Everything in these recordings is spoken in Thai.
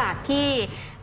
จาก ที่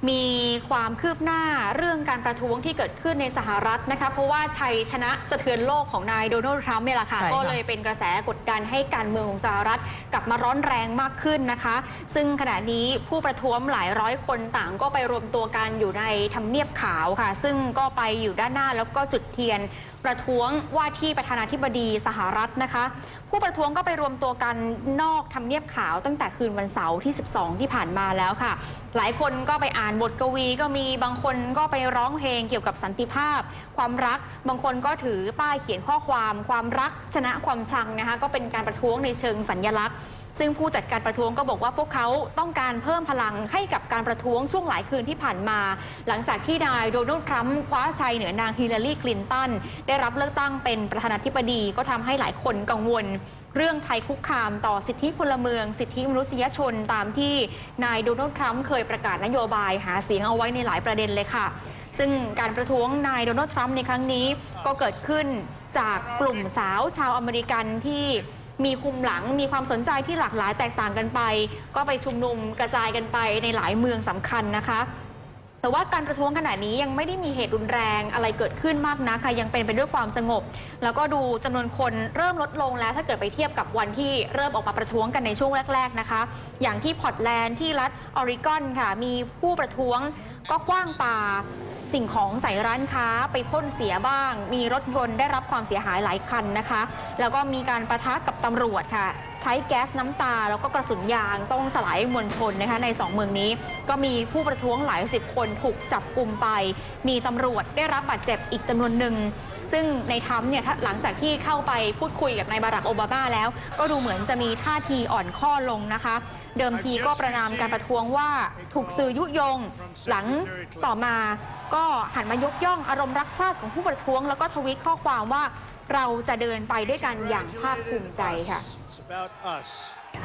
มีความคืบหน้าเรื่องการประท้วงที่เกิดขึ้นในสหรัฐนะคะเพราะว่าชัยชนะสะเทือนโลกของนายโดนัลด์ทรัมป์เนี่ยแหละค่ะ ใช่ค่ะก็เลยเป็นกระแสกดดันให้การเมืองของสหรัฐกลับมาร้อนแรงมากขึ้นนะคะ ซึ่งขณะนี้ผู้ประท้วงหลายร้อยคนต่างก็ไปรวมตัวกันอยู่ในทำเนียบขาวค่ะ ซึ่งก็ไปอยู่ด้านหน้าแล้วก็จุดเทียน ประท้วงว่าที่ประธานาธิบดีสหรัฐนะคะ ผู้ประท้วงก็ไปรวมตัวกันนอกทำเนียบขาวตั้งแต่คืนวันเสาร์ที่ 12 ที่ผ่านมาแล้วค่ะ หลายคนก็ไปอ่านบทกวี ก็มีบางคนก็ไปร้องเพลงเกี่ยวกับสันติภาพ ความรัก บางคนก็ถือป้ายเขียนข้อความ ความรักชนะความชังนะคะก็เป็นการประท้วงในเชิงสัญลักษณ์ ซึ่งผู้จัดการประท้วงก็บอกว่าพวกเขาต้องการเพิ่มพลังให้กับการประท้วงช่วงหลายคืนที่ผ่านมา หลังจากที่นายโดนัลด์ทรัมป์คว้าชัยเหนือนางฮิลลารีคลินตันได้รับเลือกตั้งเป็นประธานาธิบดีก็ทำให้หลายคนกังวล เรื่องภัยคุกคามต่อสิทธิพลเมือง สิทธิมนุษยชนตามที่นายโดนัลด์ทรัมป์เคยประกาศนโยบายหาเสียงเอาไว้ในหลายประเด็นเลยค่ะ ซึ่งการประท้วงนายโดนัลด์ทรัมป์ในครั้งนี้ก็เกิดขึ้นจากกลุ่มสาวชาวอเมริกันที่ มีคุมหลังมีความสนใจที่หลากหลายแตกต่างกันไป ก็ไปชุมนุมกระจายกันไปในหลายเมืองสำคัญนะคะแต่ว่าการประท้วงขณะนี้ยังไม่ได้มีเหตุรุนแรงอะไรเกิดขึ้นมากนะค่ะยังเป็นไปด้วยความสงบ แล้วก็ดูจำนวนคนเริ่มลดลงแล้วถ้าเกิดไปเทียบกับวันที่เริ่มออกมาประท้วงกันในช่วงแรก ๆนะคะ อย่างที่พอร์ตแลนด์ที่รัฐออริกอนค่ะ มีผู้ประท้วงก็กว้างปา สิ่งของใส่ร้านค้าไปพ่นเสียบ้าง มีรถยนต์ได้รับความเสียหายหลายคันนะคะ แล้วก็มีการประทะกับตำรวจค่ะ ใช้แก๊สน้ำตา แล้วก็กระสุนยางต้องสลายมวลชนนะคะในสองเมืองนี้ ก็มีผู้ประท้วงหลายสิบคนถูกจับกลุ่มไป มีตำรวจได้รับบาดเจ็บอีกจำนวนหนึ่งซึ่งในทรัมป์เนี่ยถ้าหลังจากที่เข้าไปพูดคุยกับนายบารักโอบามาแล้ว ก็ดูเหมือนจะมีท่าทีอ่อนข้อลงนะคะ เดิมทีก็ประนามการประท้วงว่าถูกสื่อยุยง หลังต่อมาก็หันมายกย่องอารมณ์รักชาติของผู้ประท้วง แล้วก็ทวีตข้อความว่าเราจะเดินไปด้วยกันอย่างภาคภูมิใจค่ะ